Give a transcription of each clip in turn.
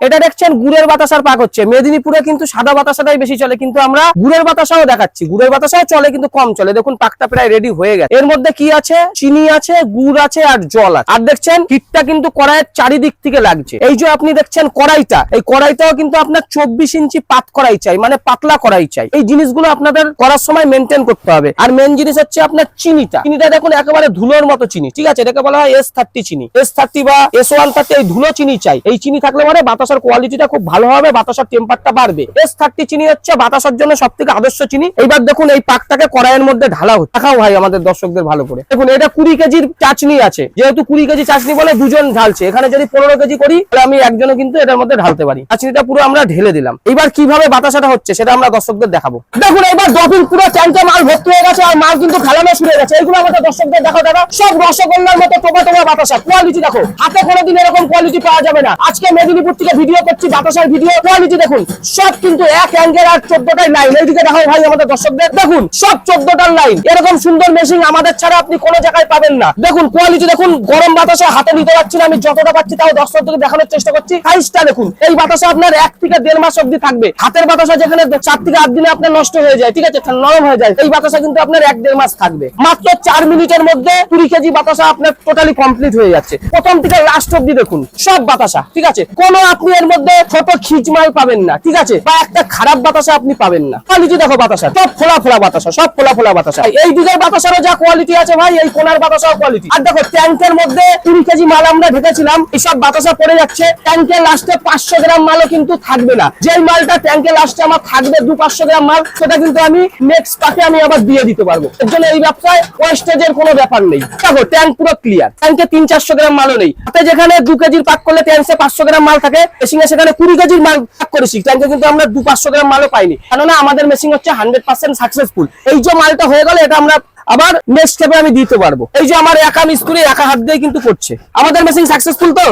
এটা দেখছেন গুড়ের বাতাসার পাক হচ্ছে। মেদিনীপুরে কিন্তু সাদা বাতাসাটাই বেশি চলে, কিন্তু আমরা গুড়ের বাতাসাও দেখাচ্ছি। গুড়ের বাতাসাও চলে, কিন্তু কম চলে। দেখুন, পাকটা প্রায় রেডি হয়ে গেছে। এর মধ্যে কি আছে? চিনি আছে, গুড় আছে আর জল আছে। আর দেখছেন হিটটা কিন্তু কড়াইয়ের চারিদিক থেকে লাগছে। এই যে আপনি দেখছেন কড়াইটা, এই কড়াইটাও কিন্তু আপনার চব্বিশ ইঞ্চি পাত কড়াই চাই মানে পাতলা কড়াই চাই। এই জিনিসগুলো আপনাদের করার সময় মেনটেন করতে হবে। আর মেন জিনিস হচ্ছে আপনার চিনিটা। চিনিটা দেখুন, একেবারে ধুলোর মতো চিনি, ঠিক আছে? এটাকে বলা হয় এস থার্টি চিনি। এস থার্টি বা এস ওয়ান থার্টি এই ধুলো চিনি চাই। এই চিনি থাকলে মানে বাতাসার কোয়ালিটিটা খুব ভালো হবে, বাতাসার টেম্পারটা বাড়বে। এস থার্টি চিনি হচ্ছে বাতাসার জন্য সব থেকে আদর্শ চিনি। এইবার দেখুন, এই পাকটাকে কড়াইয়ের মধ্যে ঢালা হচ্ছে। দেখাও ভাই আমাদের দর্শকদের ভালো করে। দেখুন, এটা কুড়ি কেজির চাটনি আছে। যেহেতু কুড়ি কেজি চাটনি বলে দুজন ঢালছে। এখানে যদি পনেরো কেজি করি, তাহলে আমি একজনে কিন্তু এটার মধ্যে ঢালতে পারি। চাটনিটা পুরো আমরা ঢেলে দিলাম। এবার কীভাবে বাতাসাটা হচ্ছে, সেটা আমরা দর্শকদের দেখাবো। দেখুন এবার ডপিং পুরো ট্যাঙ্কে মাল ভর্তি হয়ে গেছে আর মাল কিন্তু ফেলানো শুরু হয়ে গেছে। এইগুলো আমাদের দর্শকদের দেখো দাদা। সব রসগোল্লার মতো টোপা টোপা বাতাসা। কোয়ালিটি দেখো। হাতে কোনোদিন এরকম কোয়ালিটি পাওয়া যাবে না। আজকে মেদিনীপুর থেকে ভিডিও করছি, বাতাসার ভিডিও কোয়ালিটি দেখুন। সব কিন্তু এক অ্যাঙ্গেল আর চোদ্দটাই লাইন এইদিকে দেখো ভাই, আমাদের দর্শকদের। দেখুন, সব চোদ্দটার লাইন এরকম সুন্দর মেশিন আমাদের ছাড়া আপনি কোনো জায়গায় পাবেন না। দেখুন কোয়ালিটি দেখুন, গরম বাতাসে হাতে নিতে পারছি না, আমি যতটা পাচ্ছি তাও দর্শকদেরকে দেখানোর চেষ্টা করছি। সাইজটা দেখুন, এই বাতাসে আপনার এক থেকে দেড় মাস অব্দি থাকবে। হাতের বাতাসা যেখানে চার থেকে আট দিনে আপনার নষ্ট হয়ে যায়, ঠিক আছে নরম হয়ে যায়, এই বাতাসা কিন্তু আপনার এক দেড় মাস থাকবে। মাত্র চার মিনিটের মধ্যে কুড়ি কেজি বাতাসা আপনার টোটালি কমপ্লিট হয়ে যাচ্ছে। প্রথম থেকে লাস্ট অব্দি দেখুন, সব বাতাসা, ঠিক আছে। কোনো আপনি এর মধ্যে ছোট খিচমাল পাবেন না, ঠিক আছে? বা একটা খারাপ বাতাসা আপনি পাবেন না। কোয়ালিটি দেখো বাতাসা সব ফোলা ফোলা বাতাসা, সব ফোলা ফোলা বাতাসা। এই দিকের বাতাসারও যা কোয়ালিটি আছে ভাই, এই কোনার বাতাসাও কোয়ালিটি আর দেখো, ট্যাঙ্কের মধ্যে কুড়ি কেজি মাল আমরা ঢেকেছিলাম এইসব বাতাসা পড়ে যাচ্ছে। ট্যাঙ্কের লাস্টে পাঁচশো গ্রাম মালও কিন্তু থাকবে না। যেই মালটা ট্যাঙ্কের লাস্টে আমার থাকবে দু পাঁচশো গ্রাম মাল, সেটা কিন্তু আমি নেক্সট পাকে আমি আবার দিয়ে দিতে পারব। এর জন্য এই ব্যবসায় ওয়েস্টেজের কোনো ব্যাপার নেই। দেখো ট্যাঙ্ক পুরো ক্লিয়ার ট্যাঙ্কে তিন চারশো গ্রাম মালও নেই। যেখানে দু কেজির পাক করলে ট্যাঙ্কে পাঁচশো গ্রাম মাল থাকে মেশিনে সেখানে কুড়ি কেজির মাল পাক করেছি। ট্যাঙ্কে কিন্তু আমরা দু পাঁচশো গ্রাম মালও পাইনি। কেননা আমাদের মেশিন হচ্ছে হান্ড্রেড পার্সেন্ট সাকসেসফুল এই যে মালটা হয়ে গেলে এটা আমরা আবার নেক্সট স্টেপে আমি দিতে পারব। এই যে আমার একা মিস্ত্রি একা হাত দিয়ে কিন্তু করছে। আমাদের মেশিন সাকসেসফুল তো?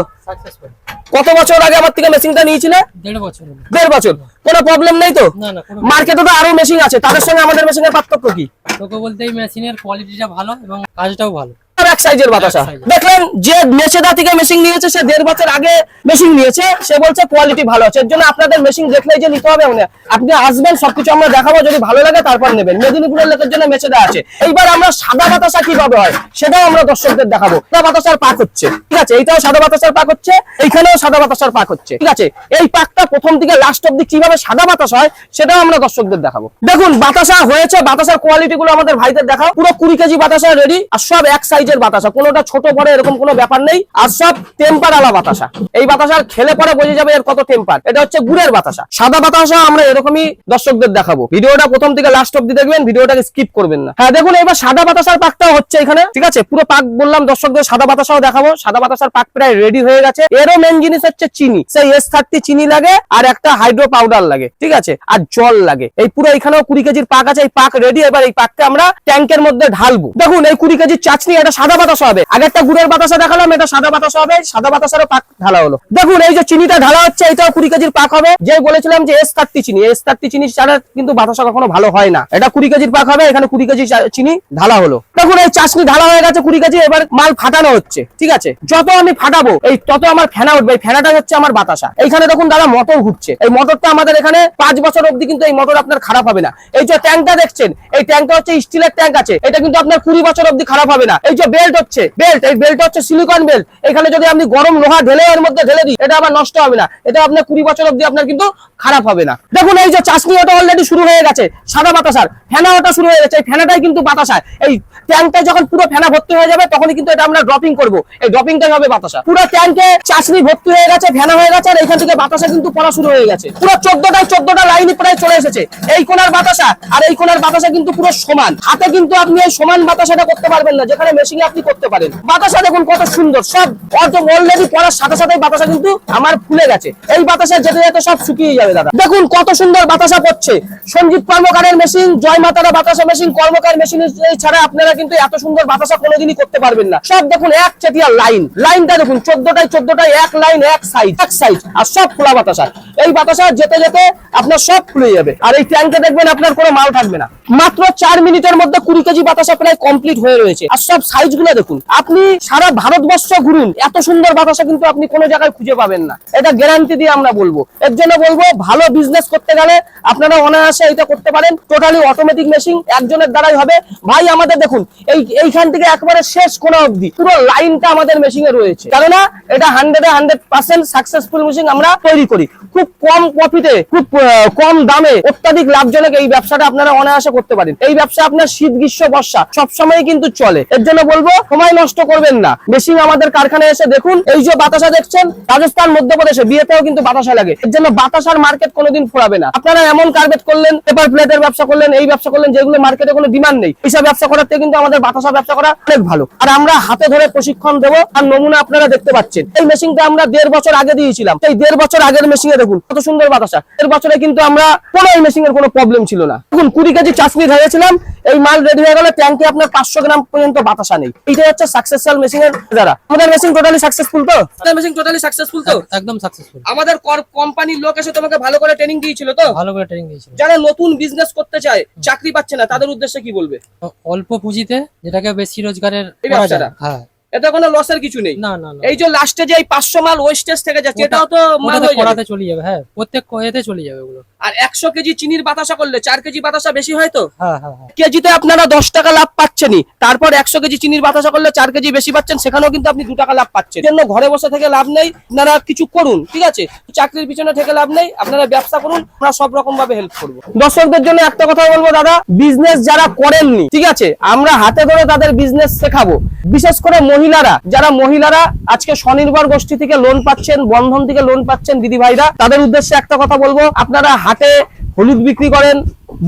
কত বছর আগে আমার থেকে মেশিনটা নিয়েছিলে? দেড় বছর দেড় বছর। কোনো প্রবলেম নেই তো? মার্কেটে তো আরও মেশিন আছে। তাদের সঙ্গে আমাদের মেশিনের পার্থক্য কি? তোকে বলতে এই মেশিনের কোয়ালিটিটা ভালো এবং কাজটাও ভালো। এক সাইজের বাতাসা। দেখলেন যে মেছেদা থেকে মেশিন নিয়েছে সে দেড় বছর আগে মেশিন নিয়েছে। সে বলছে কোয়ালিটি ভালো আছে। এর জন্য আপনাদের মেশিন দেখলেই যে নিতে হবে আপনি আসবেন সবকিছু আমরা দেখাবো। যদি ভালো লাগে তারপর নেবেন। মেদিনীপুরের লোকের জন্য আছে। এইবার আমরা সাদা বাতাসা কীভাবে হয় সেটাও আমরা দর্শকদের দেখাবো। সাদা বাতাসার পাক হচ্ছে। ঠিক আছে? এইটাও সাদা বাতাসার পাক হচ্ছে। এইখানেও সাদা বাতাসার পাক হচ্ছে। ঠিক আছে? এই পাকটা প্রথম থেকে লাস্ট অব্দি কীভাবে সাদা বাতাস হয় সেটাও আমরা দর্শকদের দেখাবো। দেখুন বাতাসা হয়েছে। বাতাসার কোয়ালিটি গুলো আমাদের ভাইদের দেখাও। পুরো কুড়ি কেজি বাতাসা রেডি আর সব এক সাইজের বাতাসা। কোনোটা ছোট, বড়, এরকম কোনো ব্যাপার নেই। আর সব টেম্পার আলা বাতাসা। এই বাতাসার খেলে পরে বোঝা যাবে এর কত টেম্পার এটা হচ্ছে গুড়ের বাতাসা। সাদা বাতাসা আমরা এরকমই দর্শকদের দেখাবো। ভিডিওটা প্রথম থেকে লাস্ট অব্দি দেখবেন, ভিডিওটাকে স্কিপ করবেন না। হ্যাঁ দেখুন, এবার সাদা বাতাসার পাকটাও হচ্ছে এখানে, ঠিক আছে? পুরো পাক বললাম, দর্শকদের সাদা বাতাসাও দেখাবো। সাদা বাতাসার পাক প্রায় রেডি হয়ে গেছে। এরও মেন জিনিস হচ্ছে চিনি। সেই এস থার্টি চিনি লাগে, আর একটা হাইড্রো পাউডার লাগে, ঠিক আছে? আর জল লাগে। এই পুরো এখানেও কুড়ি কেজির পাক আছে, এই পাক রেডি এবার এই পাককে আমরা ট্যাঙ্কের মধ্যে ঢালবো। দেখুন, এই কুড়ি কেজির চাচনি এটা সাদা বাতাসা হবে। আগে একটা গুড়ের বাতাসা দেখালাম, এটা সাদা বাতাসা হবে, সাদা বাতাসারও পাক ঢালা হলো। দেখুন, এই যে চিনিটা ঢালা হচ্ছে, এটাও কুড়ি কেজির পাক হবে। যে বলেছিলাম যে এস থার্টি চিনি এস থার্টি চিনি ছাড়া কিন্তু বাতাসা কখনো ভালো হয় না। এটা কুড়ি কেজির পাক হবে, এখানে কুড়ি কেজি চিনি ঢালা হলো। দেখুন, এই চাশনি ঢালা হয়ে গেছে কুড়ি কেজি, এবার মাল ফাটানো হচ্ছে, ঠিক আছে? যত আমি ফাটাবো, এই তত আমার ফেনা উঠবে, এই ফেনাটা হচ্ছে আমার বাতাসা। এইখানে দেখুন দাদা মোটর ঘুরছে। এই মোটরটা আমাদের এখানে পাঁচ বছর অবধি কিন্তু এই মোটর আপনার খারাপ হবে না। এই যে ট্যাঙ্কটা দেখছেন, এই ট্যাঙ্কটা হচ্ছে স্টিলের ট্যাঙ্ক আছে। এটা কিন্তু আপনার কুড়ি বছর অবধি খারাপ হবে না। এই যে বেল্ট হচ্ছে বেল্ট এই বেল্ট হচ্ছে সিলিকন বেল্ট এখানে যদি আপনি গরম লোহা ঢেলে এর মধ্যে ঢেলে দিই, এটা আবার নষ্ট হবে না। এটা আপনার কুড়ি বছর অব্দি আপনার কিন্তু খারাপ হবে না। দেখুন, এই যে চাষনি ওটা অলরেডি শুরু হয়ে গেছে, সাদা বাতাসার। ফেনা ওটা শুরু হয়ে গেছে ফেনাটাই কিন্তু বাতাসা এই ট্যাঙ্কটা যখন পুরো ফেনা ভর্তি হয়ে যাবে, তখনই কিন্তু এটা আমরা ড্রপিং করব। এই ড্রপিংটাই হবে বাতাসা। পুরো ট্যাঙ্কে চাষনি ভর্তি হয়ে গেছে, ফেনা হয়ে গেছে, আর এখান থেকে বাতাসা কিন্তু পড়া শুরু হয়ে গেছে। পুরো চোদ্দটায় চোদ্দটা লাইন প্রায় চলে এসেছে। এই কোনার বাতাসা আর এই কোনার বাতাসা কিন্তু পুরো সমান। হাতে কিন্তু আপনি এই সমান বাতাসাটা করতে পারবেন না, যেখানে মেশিনে আপনি করতে পারেন। বাতাসা দেখুন কত সুন্দর, সব অলরেডি পড়ার সাথে সাথে বাতাসা কিন্তু আমার ফুলে গেছে। এই বাতাসা যেতে যেতে সব শুকিয়ে যাবে। দাদা দেখুন কত সুন্দর বাতাসা পড়ছে। সঞ্জীব কর্মকারের মেশিন জয় মাতারা বাতাসা মেশিন কর্মকার মেশিন ছাড়া আপনারা কিন্তু এত সুন্দর বাতাসা কোনোদিনই করতে পারবেন না। সব দেখুন, এক চেটিয়া লাইন লাইনটা দেখুন, চোদ্দটায় চোদ্দটায় এক লাইন এক সাইড এক সাইড আর সব খোলা বাতাসা। এই বাতাসা যেতে যেতে আপনার সব খুলে যাবে। আর এই ট্যাঙ্কে দেখবেন আপনার কোনো মাল থাকবে না। মাত্র চার মিনিটের মধ্যে কুড়ি কেজি বাতাসা প্রায় কমপ্লিট হয়ে রয়েছে। আর সব সাইজগুলো দেখুন, আপনি সারা ভারতবর্ষ ঘুরুন, এত সুন্দর বাতাসা কিন্তু আপনি কোনো জায়গায় খুঁজে পাবেন না। এটা গ্যারান্টি দিয়ে আমরা বলব। এর জন্য বলব ভালো বিজনেস করতে গেলে আপনারা অনায়াসে এটা করতে পারেন। টোটালি অটোমেটিক মেশিন একজনের দ্বারাই হবে। ভাই, আমাদের দেখুন, এই, এইখান থেকে একবারে শেষ কোন অবধি পুরো লাইনটা আমাদের মেশিনে রয়েছে। কেননা, এটা হান্ড্রেডে হান্ড্রেড পার্সেন্ট সাকসেসফুল মেশিন আমরা তৈরি করি। খুব কম প্রফিটে খুব কম দামে অত্যাধিক লাভজনক এই ব্যবসাটা আপনারা অনায়াসে করতে পারেন। এই ব্যবসা আপনার শীত, গ্রীষ্ম, বর্ষা সবসময় কিন্তু চলে। এর জন্য বলব, সময় নষ্ট করবেন না। মেশিন আমাদের কারখানায় এসে দেখুন, এই যে বাতাসা দেখছেন, রাজস্থান, মধ্যপ্রদেশে, বিয়েতেও কিন্তু বাতাসা লাগে। এর জন্য বাতাসার মার্কেট কোনোদিন ফোরাবে না। আপনারা এমন কার্পেট করলেন পেপার প্লেটের ব্যবসা করলেন এই ব্যবসা করলেন যেগুলো মার্কেটে কোনো ডিমান্ড নেই। এইসব ব্যবসা করার থেকে কিন্তু আমাদের বাতাসা ব্যবসা করা অনেক ভালো। আর আমরা হাতে ধরে প্রশিক্ষণ দেবো আর নমুনা আপনারা দেখতে পাচ্ছেন। এই মেশিনটা আমরা দেড় বছর আগে দিয়েছিলাম। সেই দেড় বছর আগের মেশিনে দেখুন কত সুন্দর বাতাসা। এর বছরে কিন্তু আমরা কোনো এই মেশিনের কোনো প্রবলেম ছিল না। দেখুন কুড়ি কেজি চাষনি ধরেছিলাম এই মাল রেডি হয়ে গেলে ট্যাঙ্কে আপনার পাঁচশো গ্রাম পর্যন্ত বাতাসা নেই। এইটাই হচ্ছে সাকসেসফুল মেশিনের দ্বারা আমাদের মেশিন টোটালি সাকসেসফুল তো? আমাদের মেশিন টোটালি সাকসেসফুল তো? একদম সাকসেসফুল আমাদের কোম্পানির লোক এসে তোমাকে ভালো করে ট্রেনিং দিয়েছিল তো? ভালো করে ট্রেনিং দিয়েছিল। যারা নতুন বিজনেস করতে চায় চাকরি পাচ্ছে না তাদের উদ্দেশ্যে কি বলবে? অল্প পুঁজিতে যেটাকে বেশি রোজগারের হ্যাঁ। এতে কোনো লসের কিছু নেই। না না এই যে লাস্টে যে এই পাঁচশো মাল ওয়েস্টেজ থেকে যাচ্ছে এটাও তো মাল হয়ে যাবে। চলে যাবে হ্যাঁ প্রত্যেক এতে চলে যাবে ওগুলো। আর একশো কেজি চিনির বাতাসা করলে চার কেজি বাতাসা বেশি হয় তো? হ্যাঁ হ্যাঁ হ্যাঁ। কেজিতে আপনারা দশ টাকা লাভ পাচ্ছেনই তারপর একশো কেজি চিনির বাতাসা করলে চার কেজি বেশি পাচ্ছেন সেখানেও কিন্তু আপনি দু টাকা লাভ পাচ্ছেন। জন্য ঘরে বসে থেকে লাভ নেই আপনারা কিছু করুন ঠিক আছে? চাকরির পিছনে থেকে লাভ নেই আপনারা ব্যবসা করুন আমরা সব রকম ভাবে হেল্প করব। দর্শকদের জন্য একটা কথা বলব দাদা বিজনেস যারা করেননি ঠিক আছে? আমরা হাতে ধরে তাদের বিজনেস শেখাবো। বিশেষ করে মহিলারা, যারা মহিলারা আজকে স্বনির্ভর গোষ্ঠী থেকে লোন পাচ্ছেন, বন্ধন থেকে লোন পাচ্ছেন দিদি ভাইরা তাদের উদ্দেশ্যে একটা কথা বলব, আপনারা হাটে হলুদ বিক্রি করেন,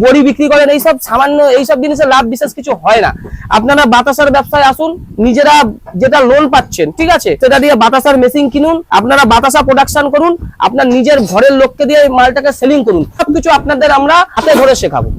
বড়ি বিক্রি করেন, এইসব সামান্য এইসব জিনিসের লাভ বিশেষ কিছু হয় না। আপনারা বাতাসার ব্যবসায় আসুন, নিজেরা যেটা লোন পাচ্ছেন, ঠিক আছে? সেটা দিয়ে বাতাসার মেশিন কিনুন, আপনারা বাতাসা প্রোডাকশন করুন, আপনার নিজের ঘরের লোককে দিয়ে মালটাকে সেলিং করুন। সবকিছু আপনাদের আমরা হাতে ধরে শেখাবো।